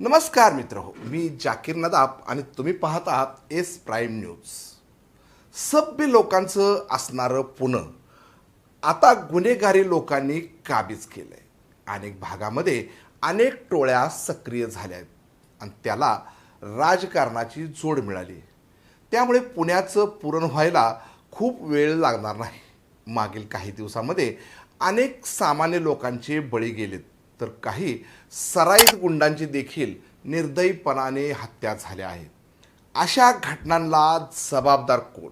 नमस्कार मित्र हो मी जाकीर नदाब आणि तुम्ही पाहत आहात एस प्राईम न्यूज. सभ्य लोकांचं असणारं पुणे आता गुन्हेगारी लोकांनी काबीज केलंय. अनेक भागामध्ये अनेक टोळ्या सक्रिय झाल्या आहेत आणि त्याला राजकारणाची जोड मिळाली. त्यामुळे पुण्याचं पुरण व्हायला खूप वेळ लागणार नाही. मागील काही दिवसामध्ये अनेक सामान्य लोकांचे बळी गेलेत. तर काही सराईत गुंडांची देखील निर्दयीपणाने हत्या झाल्या आहेत. अशा घटनांना जबाबदार कोण?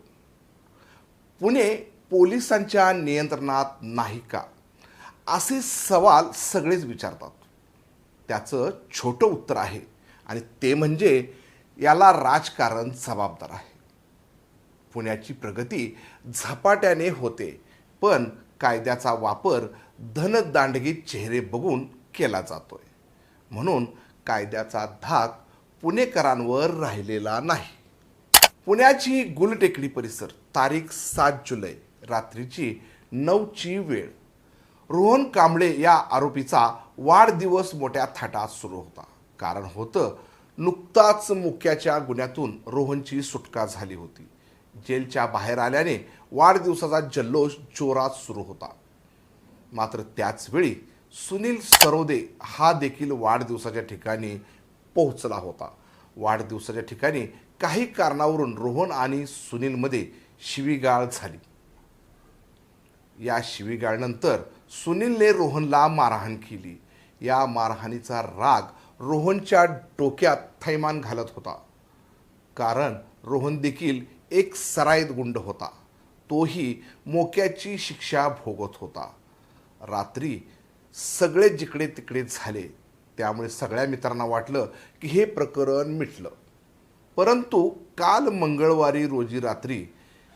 पुणे पोलिसांच्या नियंत्रणात नाही का? असे सवाल सगळेच विचारतात. त्याचं छोटं उत्तर आहे आणि ते म्हणजे याला राजकारण जबाबदार आहे. पुण्याची प्रगती झपाट्याने होते पण कायद्याचा वापर धनदांडगी चेहरे बघून केला जातोय. म्हणून कायद्याचा धाक पुणेकरांवर राहिलेला नाही. पुण्याची गुलटेकडी परिसर तारीख सात जुलै रात्रीची नऊची वेळ. रोहन कांबळे या आरोपीचा वाढदिवस मोठ्या थाटात सुरू होता. कारण होतं नुकताच मुक्याच्या गुन्ह्यातून रोहनची सुटका झाली होती. जेलच्या बाहेर आल्याने वाढदिवसाचा जल्लोष जोरात सुरू होता. मात्र त्याच वेळी सुनील सरोदे हा देखील वाढदिवसाच्या ठिकाणी पोहोचला होता. वाढदिवसाच्या ठिकाणी काही कारणावरून रोहन आणि सुनीलमध्ये शिवीगाळ झाली. या शिवीगाळनंतर सुनीलने रोहनला मारहाण केली. या मारहाणीचा राग रोहनच्या डोक्यात थैमान घालत होता. कारण रोहन देखील एक सराईत गुंड होता. तोही मोक्याची शिक्षा भोगत होता. रात्री सगळे जिकडे तिकडे झाले त्यामुळे सगळ्या मित्रांना वाटलं की हे प्रकरण मिटलं. परंतु काल मंगळवारी रोजी रात्री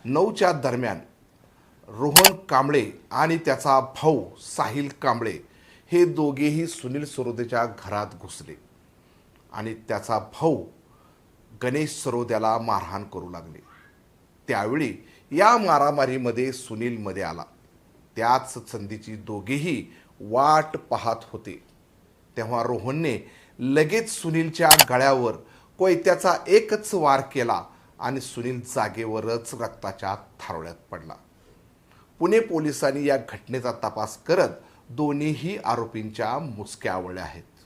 नऊच्या दरम्यान रोहन कांबळे आणि त्याचा भाऊ साहिल कांबळे हे दोघेही सुनील सरोदेच्या घरात घुसले आणि त्याचा भाऊ गणेश सरोद्याला मारहाण करू लागले. त्यावेळी या मारामारीमध्ये सुनील मध्ये आला. त्याच संधीची दोघेही वाट पाहत होते. तेव्हा रोहनने लगेच सुनीलच्या गळ्यावर कोयत्याचा एकच वार केला आणि सुनील जागेवरच रक्ताच्या थारोळ्यात पडला. पुणे पोलिसांनी या घटनेचा तपास करत दोन्हीही आरोपींच्या मुसक्या आवळल्या आहेत.